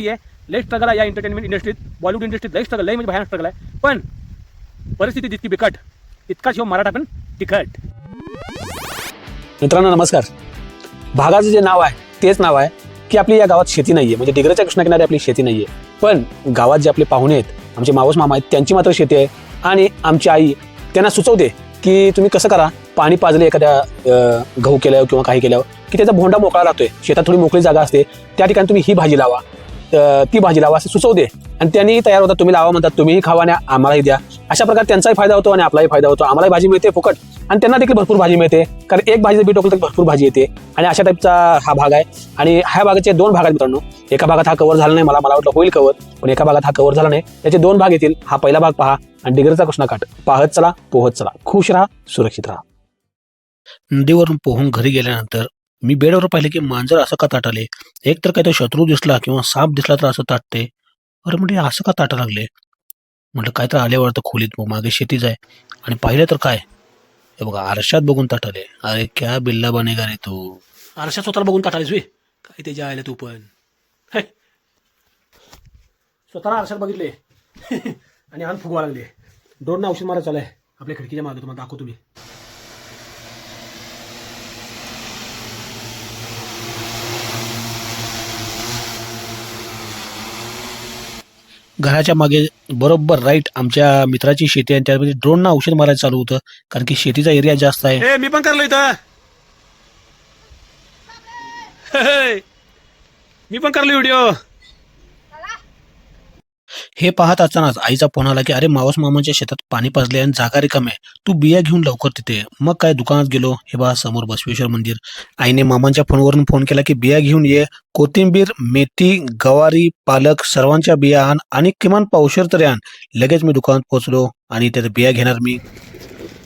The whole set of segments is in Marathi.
आहे. लय स्ट्रगल आहे या एंटरटेनमेंट इंडस्ट्रीत बॉलिवूड इंडस्ट्रीत लय स्ट्रगल लय म्हणजे भयानक स्ट्रगल आहे. पण परिस्थिती जितकी बिकट इतकाच शिव मराठा पण तिखट. मित्रांनो नमस्कार. भागाचं जे नाव आहे तेच नाव आहे की आपली या गावात शेती नाहीये. म्हणजे डिग्रेच्या कृष्णाकिनारी आपली शेती नाहीये. पण गावात जे आपले पाहुणे आहेत आमचे मावस मामा आहेत त्यांची मात्र शेती आहे. आणि आमची आई त्यांना सुचवते की तुम्ही कसं करा पाणी पाजले एखाद्या गहू केल्यावर किंवा काही केल्यावर की त्याचा भोंडा मोकळा राहतोय. शेतात थोडी मोकळी जागा असते. त्या ठिकाणी तुम्ही ही भाजी लावा. ती भाजी लावा असं सुचवते आणि त्यांनीही तयार होतात तुम्ही लावा म्हणतात तुम्हीही खावा आणि आम्हालाही द्या. अशा प्रकारे त्यांचाही फायदा होतो आणि आपलाही फायदा होतो. आम्हालाही भाजी मिळते फुकट. आणि त्यांना देखील भरपूर भाजी मिळते. कारण एक भाजी बी टोकलं तर भरपूर भाजी येते. आणि अशा टाईपचा हा भाग आहे. आणि ह्या भागाचे दोन भाग आहेत मित्रांनो. एका भागात हा कव्हर झाला नाही मला मला वाटलं होईल कव्हर पण एका भागात हा कव्हर झाला नाही. त्याचे दोन भाग येतील. हा पहिला भाग पहा. आणि डिगरचा कृष्णाकाठ पाहत चला पोहत चला. खुश राहा सुरक्षित राहा. नदीवरून पोहून घरी गेल्यानंतर मी बेडवर पाहिले की मांजर असं का ताटाले? एक तर काय तो शत्रू दिसला किंवा साप दिसला तर असं ताटते. अरे म्हणजे असं का ताटा लागले? म्हटलं काय तर आल्यावर तर खोलीत मग मागे शेतीच आहे. आणि पाहिलं तर काय? हे बघा आरशात बघून ताटाले. अरे क्या बिल्ला बनेगा रे तू. आरशात स्वतःला बघून ताटालीस वे काय ते आयला तू पण. स्वतःला आरशात बघितले. आणि आन फुगवा लागले. दोन औषध मारा चालाय आपल्या खिडकीच्या मागे तुम्हाला दाखवतो मी. घराच्या मागे बरोबर राईट आमच्या मित्राची शेती आहे. आणि त्यामध्ये ड्रोनना औषध मारायला चालू होतं. कारण की शेतीचा एरिया जास्त आहे. ए मी पण करलो इथं. हे, मी पण करलो व्हिडिओ हे पाहत असतानाच आईचा फोन आला की अरे मावस मामाच्या शेतात पाणी पाजले आणि जागा रिकामी आहे. तू बिया घेऊन लवकर तिथे मग काय दुकानात गेलो. हे बा समोर बसवेश्वर मंदिर. आईने मामांच्या फोनवरून फोन केला की बिया घेऊन ये. कोथिंबीर मेथी गवारी पालक सर्वांच्या बिया आण आणि किमान पावशर तरी आण. लगेच मी दुकानात पोहोचलो आणि त्याच्या बिया घेणार मी.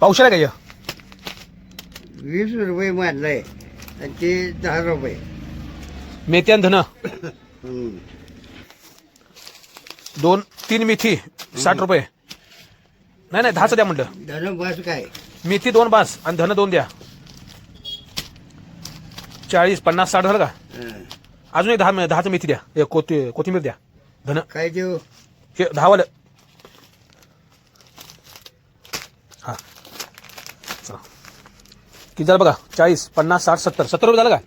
पावसाळा काय? वीस रुपये मारलंय. आणि ते दहा रुपये. मेथी आणि धन. दोन तीन मेथी साठ रुपये. नाही नाही दहाच द्या म्हटलं. धन बस काय? मेथी दोन बास आणि धन दोन द्या. चाळीस पन्नास साठ झालं का? हं. अजून एक दहा दहाचं मेथी द्या. एक कोथि कोथिंबीर द्या. धन. काय देऊ? हे दहावालं. हा. चला. किती झालं बघा? चाळीस पन्नास साठ सत्तर. सत्तर रुपये झालं का.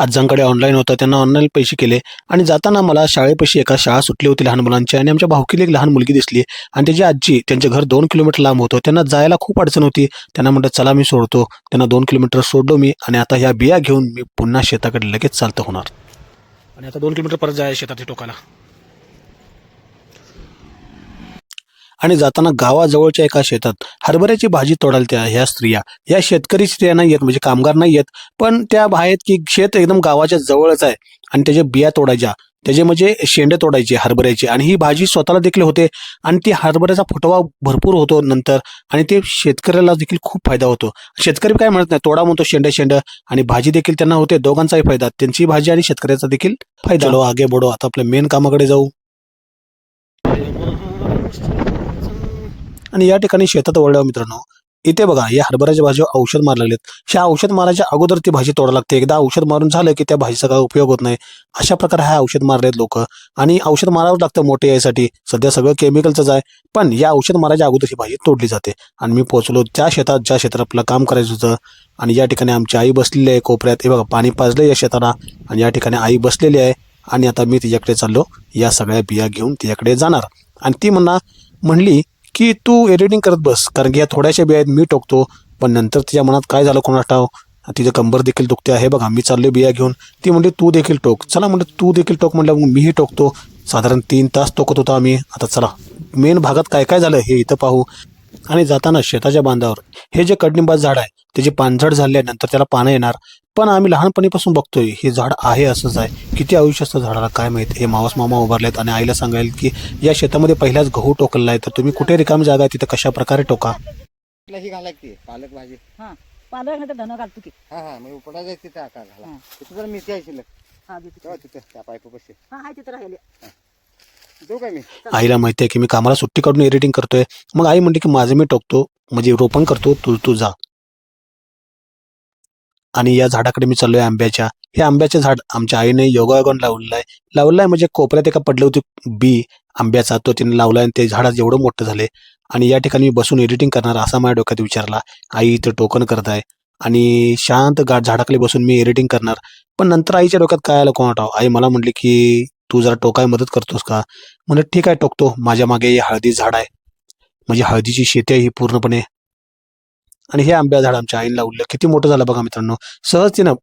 आजांकडे ऑनलाईन होतं त्यांना ऑनलाईन पैसे केले. आणि जाताना मला शाळेपाशी एका शाळा सुटली होती लहान मुलांची आणि आमच्या भावकीला एक लहान मुलगी दिसली. आणि त्याची आजी त्यांचे घर दोन किलोमीटर लांब होतं. त्यांना जायला खूप अडचण होती. त्यांना म्हटलं चला मी सोडतो. त्यांना दोन किलोमीटर सोडलो मी आणि आता ह्या बिया घेऊन मी पुन्हा शेताकडे लगेच चालतं होणार. आणि आता दोन किलोमीटर परत जायचं शेतात टोकाला. आणि जाताना गावाजवळच्या एका शेतात हरभऱ्याची भाजी तोडाल त्या ह्या स्त्रिया. या शेतकरी स्त्रिया नाही आहेत म्हणजे कामगार नाही आहेत पण त्या आहेत की शेत एकदम गावाच्या जवळच आहे आणि त्याच्या बिया तोडायच्या. त्याचे म्हणजे शेंडे तोडायचे हरभऱ्याचे आणि ही भाजी स्वतःला देखील होते आणि ती हरभऱ्याचा फुटवा भरपूर होतो नंतर आणि ते शेतकऱ्याला देखील खूप फायदा होतो. शेतकरी काय म्हणत नाही तोडा म्हणतो शेंड शेंड आणि भाजी देखील त्यांना होते दोघांचाही फायदा. त्यांची भाजी आणि शेतकऱ्याचा देखील फायदा. आगे बढो आता आपल्या मेन कामाकडे जाऊ. आणि या ठिकाणी शेतात वळल्यावर मित्रांनो. इथे बघा या हरभऱ्याच्या भाजीवर औषध मार लागलेत ह्या औषध मारायच्या अगोदर ती भाजी तोडा लागते. एकदा औषध मारून झालं की त्या भाजीचा काय उपयोग होत नाही. अशा प्रकारे हा औषध मारलेत लोक. आणि औषध मारावं लागतं मोठे यासाठी. सध्या सगळं केमिकलचंच आहे. पण या औषध मारायच्या अगोदर ही भाजी तोडली जाते. आणि मी पोहोचलो त्या शेतात ज्या शेतात आपलं काम करायचं होतं. आणि या ठिकाणी आमची आई बसलेली आहे कोपऱ्यात. हे बघा पाणी पाजलं या शेताला. आणि या ठिकाणी आई बसलेली आहे. आणि आता मी तिच्याकडे चाललो. या सगळ्या बिया घेऊन तिच्याकडे जाणार. आणि ती म्हणा म्हणली की तू एडिटिंग करत बस. कारण की या थोड्याशा बिया आहेत मी टोकतो. पण नंतर तिच्या मनात काय झालं कोणा ठाव? तिचं कंबर देखील दुखते आहे. बघा मी चाललो बिया घेऊन. ती म्हणली तू देखील टोक. चला म्हणलं तू देखील टोक. म्हणलं मग मीही टोकतो. साधारण तीन तास टोकत होतो आम्ही. आता चला मेन भागात काय काय झालं हे इथं पाहू. आणि जाताना शेताच्या बांधावर हे जे कडनिंबाचं झाड आहे त्याची पानझड झाल्यानंतर त्याला पानं येणार. पण आम्ही लहानपणीपासून बघतोय हे झाड आहे असंच आहे. किती आयुष्य असतं झाडाला काय माहीत? हे मावस मामा उभारलेत आणि आईला सांगायला की या शेतामध्ये पहिल्याच गहू टोकलेला आहे तर तुम्ही कुठे रिकामी जागा आहे तिथं कशा प्रकारे टोका ही घालायची पालक भाजी. हा पालक नाही तर धन घालतो की. हा हा उपडा जायचं तिथे आकार घाला. हा. तिथे जरा मेथी आहे शिल्लक. हा देतो तेव्हा तिथं त्या पायपापाशी हा हाय तिथं राहिले. देऊ काय मी? आईला माहिती आहे की मी कामाला सुट्टी काढून एडिटिंग करतोय. मग आई म्हणते की माझं मी टोकतो म्हणजे रोपण करतो तू तू जा. आणि या झाडाकडे मी चाललोय आंब्याच्या. हे आंब्याचे झाड आमच्या आईने योगायोगाने लावलेलं आहे. लावलेलं आहे म्हणजे कोपऱ्यात एका पडलं होती बी आंब्याचा. तो तिने लावला आणि ते झाड एवढं मोठं झाले आणि या ठिकाणी मी बसून एडिटिंग करणार असा माझ्या डोक्यात विचारला. आई इथं टोकन करत आहे आणि शांत गा झाडाखाली बसून मी एडिटिंग करणार. पण नंतर आईच्या डोक्यात काय आलं कोणाटाव आई मला म्हटली की तू जरा टोकाय मदत करतोस का? म्हणजे ठीक आहे टोकतो. माझ्या मागे हे हळदी झाड आहे. म्हणजे हळदीची शेती आहे ही पूर्णपणे. आणि हे आंब्या झाड आमच्या आईने लावलं किती मोठं झालं बघा मित्रांनो. सहज तिनं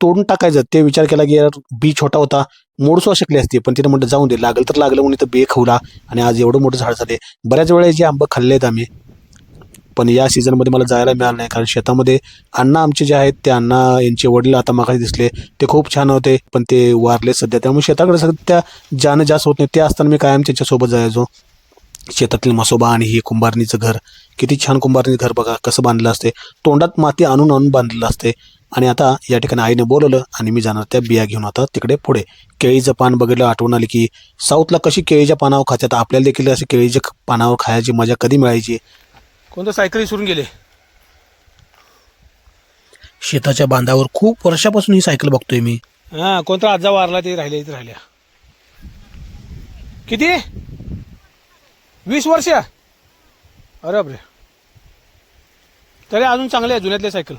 तोडून टाकायचं. ते विचार केला की यार बी छोटा होता. मोडसो शकली असते पण तिने म्हटलं जाऊन दे. लागलं तर लागलं म्हणून इथं बे खवला. आणि आज एवढं मोठं झाड झाले बऱ्याच वेळा जे आंबं खाल्ले आहेत आम्ही पण या सीझनमध्ये मला जायला मिळालं नाही. कारण शेतामध्ये अण्णा आमचे जे आहेत ते अण्णा यांचे वडील आता मागाशी दिसले. ते खूप छान होते पण ते वारले सध्या. त्यामुळे शेताकडे सध्या जाणं जास्त होत नाही. ते असताना मी कायम त्यांच्यासोबत जायचो. शेतातील मसोबा आणि हे कुंभारणीचं घर. किती छान कुंभारणी घर बघा कसं बांधलं असते. तोंडात माती आणून आणून बांधलेलं असते. आणि आता या ठिकाणी आईने बोलवलं आणि मी जाणार त्या बिया घेऊन आता तिकडे पुढे. केळीचं पान बघितलं आठवण आली की साऊथला कशी केळीच्या पानावर खातात आपल्याला देखील अशी केळीच्या पानावर खायची मजा कधी मिळायची? कोणतं सायकल विसरून गेले? शेताच्या बांधावर खूप वर्षापासून ही सायकल बघतोय मी. हां कोणता आजा वारला ते राहिले इथे राहिल्या. किती? वीस वर्ष अरे बापरे. तरी अजून चांगले आहे जुन्यातले सायकल.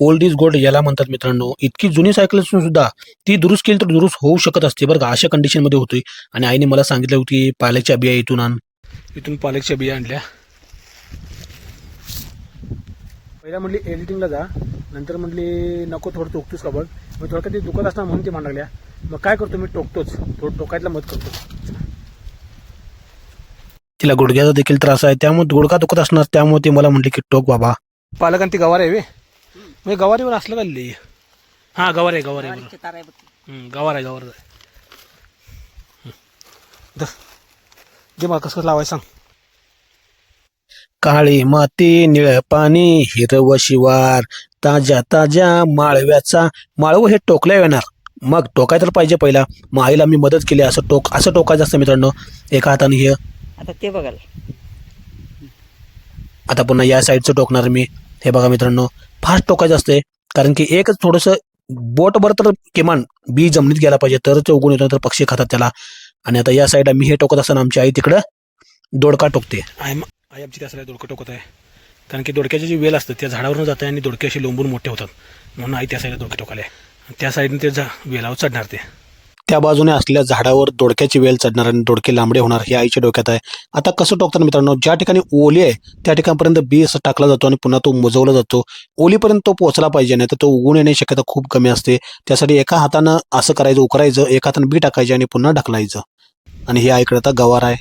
ओल्ड इज गोल्ड याला म्हणतात मित्रांनो. इतकी जुनी सायकल असून सुद्धा ती दुरुस्त केली तर दुरुस्त होऊ शकत असते बरं का? अशा कंडिशनमध्ये होती आणि आईने मला सांगितलं होती पाल्याच्या बिया इथून आण. इथून पालकच्या बिया आणल्या. पहिला म्हटली एडिटिंगला जा. नंतर म्हटली नको थोडं टोकतोस का बघ? मग थोडं ते दुखत असणार म्हणून ते मान लागल्या. मग काय करतो मी? टोकतोच. थोडं टोकायला मत करतो. तिला गुडघ्याचा देखील त्रास आहे. त्यामुळे गुडघा दुखत असणार त्यामुळे ती मला म्हणली की टोक बाबा. पालक आणि ती गवार आहे वे. म्हणजे गवारीवर असलं का लिहि हां गवार आहे गवार आहे. हं, गवार आहे गवार आहे. धर. दे. मला कसं कसं लावायचं सांग. काळी माती निळ पाणी हिरव शिवार ताज्या ताज्या माळव्याचा माळव हे टोकल्या येणार. मग टोकाय तर पाहिजे पहिला. मग आईला मी मदत केली असं टोक असं टोकायचं असतं मित्रांनो. एका हाताने हे आता ते बघायला. आता पुन्हा या साईडचं टोकणार मी. हे बघा मित्रांनो फास्ट टोकायचं असते कारण की एकच थोडंसं बोटभर तर किमान बी जमिनीत गेला पाहिजे तर ते उगून येतो तर पक्षी खातात त्याला. आणि आता या साईडला मी हे टोकत असताना आमची आई तिकडं दोडका टोकते. आई म- आई आमची त्यासाठी दोडकं टोकत आहे. कारण की दोडक्याचे जे वेल असतं त्या झाडावरून जात आहे आणि दोडके असे लोंबून मोठे होतात. म्हणून आई त्या साईडला दोडके टोकाले त्या साईडने ते झा वेलावर चढणार ते. त्या बाजूने असलेल्या झाडावर दोडक्याची वेल चढणार आणि दोडके लांबडे होणार हे आईच्या डोक्यात आहे. आता कसं टोकतात मित्रांनो ज्या ठिकाणी ओली आहे त्या ठिकाणपर्यंत बी असं टाकला जातो आणि पुन्हा तो मुजवला जातो. ओलीपर्यंत तो पोहोचला पाहिजे नाही तर तो उगून येण्याची शक्यता खूप कमी असते. त्यासाठी एका हातानं असं करायचं उकरायचं एका हातानं बी टाकायचे आणि पुन्हा ढकलायचं. आणि हे आईकडे आता गवार आहे.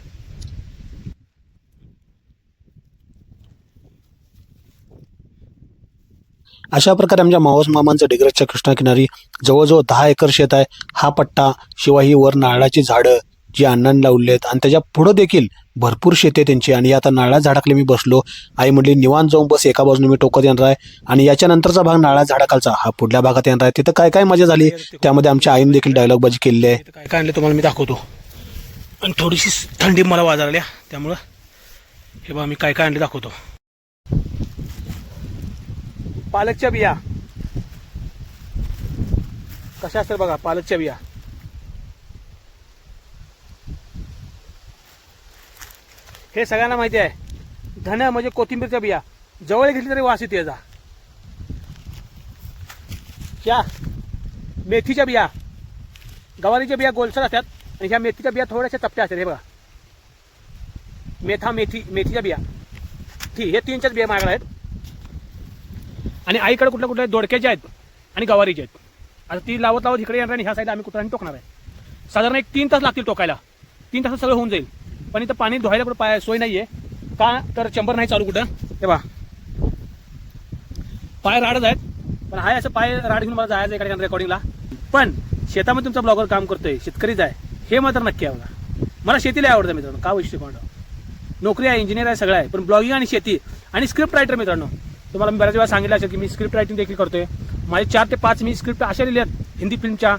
अशा प्रकारे आमच्या मावस मामांचं डिग्रजच्या कृष्णाकिनारी जवळजवळ दहा एकर शेत आहे. हा पट्टा शिवाय ही वर नारळाची झाडं जी अण्णांनी लावली आहेत आणि त्याच्या पुढं देखील भरपूर शेती आहे त्यांची. आणि आता नारळा झाडाखाली मी बसलो. आई म्हटली निवांत जाऊन बस एका बाजूने मी टोकत येणार आहे. आणि याच्यानंतरचा भाग नारळा झाडाखालचा. हा पुढल्या भागात येणार आहे. तिथं काय काय मजा झाली? त्यामध्ये आमच्या आईने देखील डायलॉग बाजी केलेली आहे. काय काय आणलं तुम्हाला मी दाखवतो. आणि थोडीशी थंडी मला वाजारल्या त्यामुळं हे बा मी काय काय आणले दाखवतो. पालकच्या बिया. कशा असतात बघा पालकच्या बिया. हे सगळ्यांना माहिती आहे. धन्या म्हणजे कोथिंबीरच्या बिया. जवळ घेतली तरी वास येते याचा. ह्या मेथीच्या बिया. गवारीच्या बिया गोलसर असतात आणि ह्या मेथीच्या बिया थोड्याशा चपट्या असतात हे बघा. मेथा मेथी मेथीच्या बिया. ठीक हे तीन चार बिया मागणार आहेत. आणि आईकडे कुठल्या कुठल्या दोडक्याचे आहेत आणि गवारीचे आहेत. आता ती लावत लावत इकडे येणार आणि ह्या साईडला आम्ही कुठं टोकणार आहे. साधारण एक तीन तास लागतील टोकायला. तीन तासात सगळं होऊन जाईल. पण इथं पाणी धुवायला कुठं पाय सोय नाही आहे का? तर चंबर नाही चालू कुठं? हे बा पाय राडच आहेत. पण हाय असं पाय राड घेऊन मला जायचं आहे रेकॉर्डिंगला पण शेतामध्ये तुमचा ब्लॉगर काम करतोय. शेतकरीच आहे. हे मात्र नक्की आहे मला मला शेतीला आवडतं मित्रांनो. का वैशिष्ट्य कोणतं नोकरी आहे इंजिनियर आहे सगळं आहे. पण ब्लॉगिंग आणि शेती आणि स्क्रिप्ट रायटर मित्रांनो. तुम्हाला मी बऱ्याच वेळा सांगितलं असेल की मी स्क्रिप्ट रायटिंग देखील करतोय. माझे चार ते पाच मी स्क्रिप्ट अशा लिहिल्या आहेत हिंदी फिल्मच्या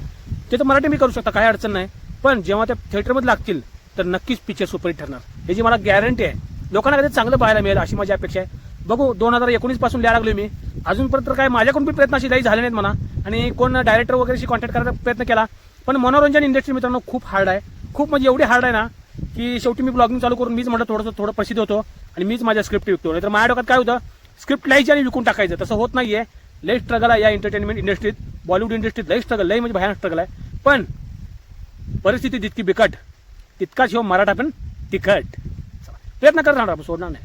ते तर मराठी मी करू शकता काही अडचण नाही. पण जेव्हा त्या थिएटरमध्ये लागतील तर नक्कीच पिक्चर सुपरहिट ठरणार. याची मला गॅरंटी आहे. लोकांना कधी चांगलं पाहायला मिळेल अशी माझी अपेक्षा आहे. बघू दोन हजार एकोणीसपासून लिहायला लागलो मी. अजूनपर्यंत काय माझ्याकडून पण प्रयत्न अशी काही झाले नाहीत म्हणा. आणि कोण डायरेक्टर वगैरेशी कॉन्टॅक्ट करायचा प्रयत्न केला. पण मनोरंजन इंडस्ट्री मित्रांनो खूप हार्ड आहे. खूप म्हणजे एवढी हार्ड आहे ना की शेवटी मी ब्लॉगिंग चालू करून मीच म्हटलं थोडंसं थोडं प्रसिद्ध होतो. आणि मीच माझ्या स्क्रिप्ट विकतो. नाही तर माझ्या डोक्यात काय होतं स्क्रिप्ट लिहायची आणि विकून टाकायचं तसं होत नाहीये. लई स्ट्रगल आहे या एंटरटेनमेंट इंडस्ट्रीत बॉलिवूड इंडस्ट्रीत लई स्ट्रगल लई म्हणजे भयानक स्ट्रगल आहे. पण परिस्थिती जितकी बिकट तितकाच हो मराठा पण तिखट. प्रयत्न करत राहणार आपण सोडणार नाही.